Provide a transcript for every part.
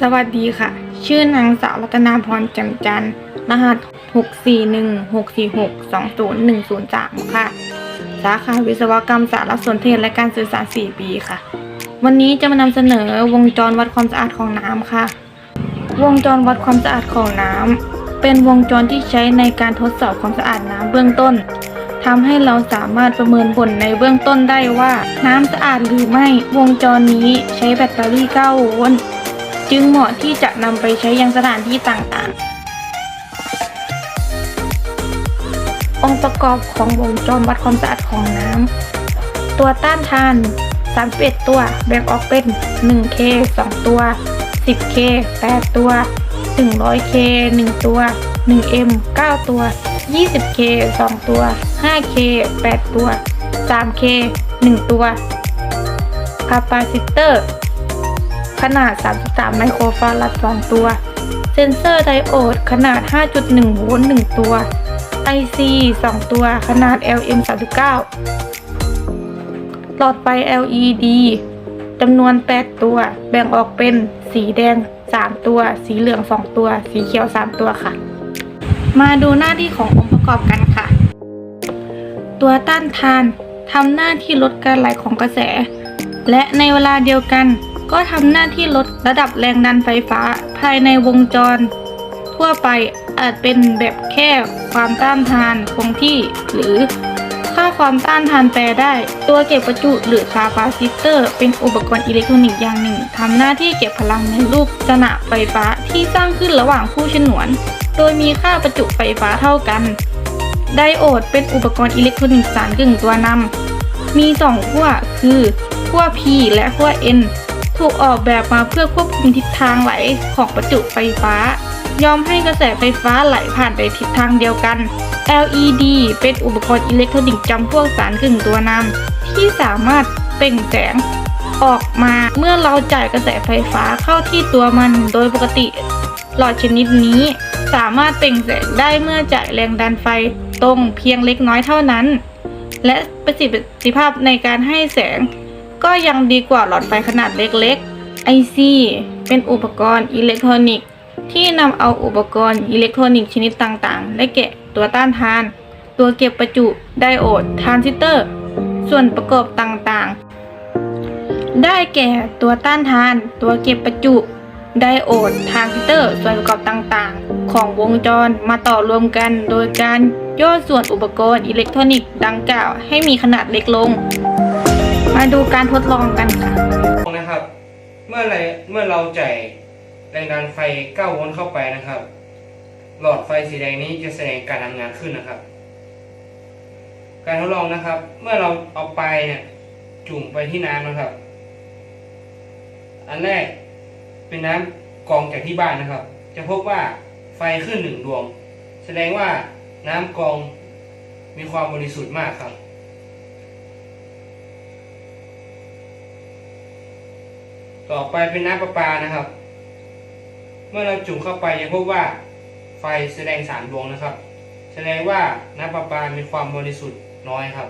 สวัสดีค่ะ ชื่อนางสาวรัตนาพรแจ่มจันทร์รหัส 64164620103 ค่ะ สาขาวิศวกรรมสารสนเทศและการสื่อสาร 4 ปีค่ะ วันนี้จะมานำเสนอวงจรวัดความสะอาดของน้ำค่ะ วงจรวัดความสะอาดของน้ำเป็นวงจรที่ใช้ในการทดสอบความสะอาดน้ำเบื้องต้นทำให้เราสามารถประเมินผลในเบื้องต้นได้ว่าน้ำสะอาดหรือไม่ วงจรนี้ใช้แบตเตอรี่ 9 โวลต์ จึงเหมาะที่จะนำไปใช้ยังสถานที่ต่างๆ องค์ประกอบของวงจรวัดความสะอาดของน้ำ ตัวต้านทาน 31 ตัวแบ่งออกเป็น 1K 2 ตัว 10K 8 ตัว 100K 1 ตัว 1M 9 ตัว 20K 2 ตัว 5K 8 ตัว 3K 1 ตัว คาปาซิเตอร์ นาด 33 ไมโครฟารัด 2 ตัว เซนเซอร์ไดโอด ขนาด 5.1 โวลต์ 1 ตัว IC 2 ตัว ขนาด LM 39หลอดไฟ LED จำนวน 8 ตัว แบ่งออกเป็น สีแดง 3 ตัว สีเหลือง 2 ตัว สีเขียว 3 ตัวค่ะ มาดูหน้าที่ขององค์ประกอบกันค่ะ ตัวต้านทานทำหน้าที่ลดการไหลของกระแส และในเวลาเดียวกัน ก็ทำหน้าที่ลดระดับแรงดันไฟฟ้าภายในวงจร ทั่วไปอาจเป็นแบบแค่ความต้านทานคงที่ หรือค่าความต้านทานแปรได้ ตัวเก็บประจุหรือคาปาซิเตอร์ เป็นอุปกรณ์อิเล็กทรอนิกส์อย่างหนึ่งทำหน้าที่เก็บพลังในรูปสนะไฟฟ้าที่สร้างขึ้นระหว่างคู่ฉนวน โดยมีค่าประจุไฟฟ้าเท่ากัน ไดโอดเป็นอุปกรณ์อิเล็กทรอนิกส์สารกึ่งตัวนำมีสองขั้วคือขั้ว P และขั้ว N ถูกออกแบบมาเพื่อควบคุมทิศทางไหลของประจุไฟฟ้า ยอมให้กระแสไฟฟ้าไหลผ่านไปทิศทางเดียวกัน LED เป็นอุปกรณ์อิเล็กทรอนิกส์จำพวกสารกึ่งตัวนำที่สามารถเปล่งแสงออกมาเมื่อเราจ่ายกระแสไฟฟ้าเข้าที่ตัวมันโดยปกติ หลอดชนิดนี้สามารถเปล่งแสงได้เมื่อจ่ายแรงดันไฟตรงเพียงเล็กน้อยเท่านั้น และประสิทธิภาพในการให้แสง ก็ยังดีกว่าหลอดไฟขนาดเล็กๆ IC เป็นอุปกรณ์อิเล็กทรอนิกส์ที่นำเอาอุปกรณ์อิเล็กทรอนิกส์ชนิดต่างๆ ได้แก่ตัวต้านทาน ตัวเก็บประจุ ไดโอด ทรานซิสเตอร์ ส่วนประกอบต่างๆ ได้แก่ตัวต้านทาน ตัวเก็บประจุ ไดโอด ทรานซิสเตอร์ ส่วนประกอบต่างๆ ของวงจรมาต่อรวมกันโดยการย่อส่วนอุปกรณ์อิเล็กทรอนิกส์ดังกล่าวให้มีขนาดเล็กลง มาดูการทดลองกันค่ะ นะครับ เมื่อไรเมื่อเราจ่ายแรงดันไฟ 9 โวลต์เข้าไปนะครับ หลอดไฟสีแดงนี้จะแสดงการทำงานขึ้นนะครับ การทดลองนะครับ เมื่อเราเอาไปเนี่ยจุ่มไปที่น้ำนะครับ อันแรกเป็นน้ำกองจากที่บ้านนะครับ จะพบว่าไฟขึ้นหนึ่งดวง แสดงว่าน้ำกองมีความบริสุทธิ์มากครับ ต่อไปเป็นน้ำประปานะครับ เมื่อเราจุ่มเข้าไปจะพบว่าไฟแสดงสามดวงนะครับ แสดงว่าน้ำประปามีความบริสุทธิ์น้อยครับ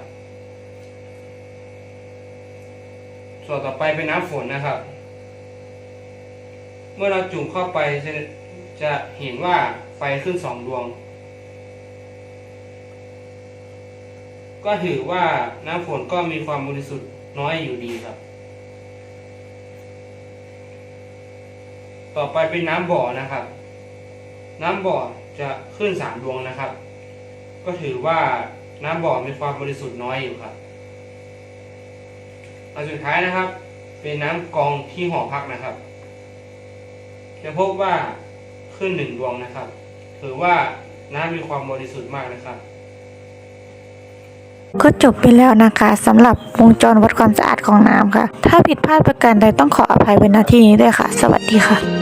ส่วนต่อไปเป็นน้ำฝนนะครับ เมื่อเราจุ่มเข้าไปจะจะเห็นว่าไฟขึ้นสองดวง ก็ถือว่าน้ำฝนก็มีความบริสุทธิ์น้อยอยู่ดีครับ ต่อไปเป็นน้ำบ่อนะครับ น้ำบ่อจะขึ้นสามดวงนะครับ ก็ถือว่าน้ำบ่อมีความบริสุทธิ์น้อยอยู่ครับอันสุดท้ายนะครับ เป็นน้ำกองที่หอพักนะครับ จะพบว่าขึ้นหนึ่งดวงนะครับ ถือว่าน้ำมีความบริสุทธิ์มากนะครับก็จบไปแล้วนะคะสำหรับวงจรวัดความสะอาดของน้ำค่ะ ถ้าผิดพลาดประการใดต้องขออภัยไว้ณที่นี้ด้วยค่ะ สวัสดีค่ะ